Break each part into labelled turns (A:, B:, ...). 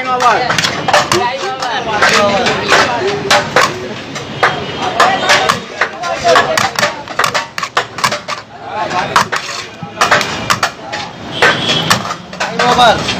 A: Right over. Right over. Right over.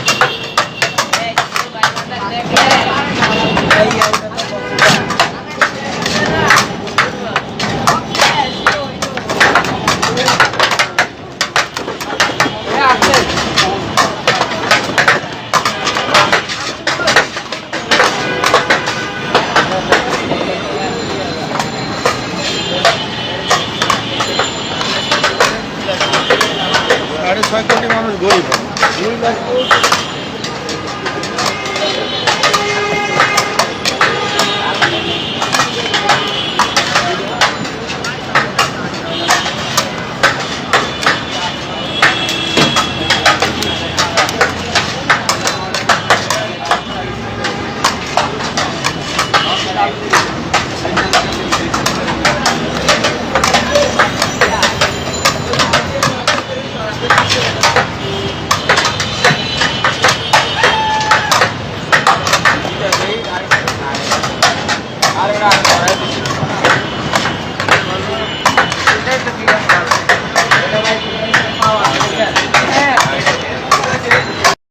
A: সাড়ে ছয় কোটি মানুষ গরিব আর একটা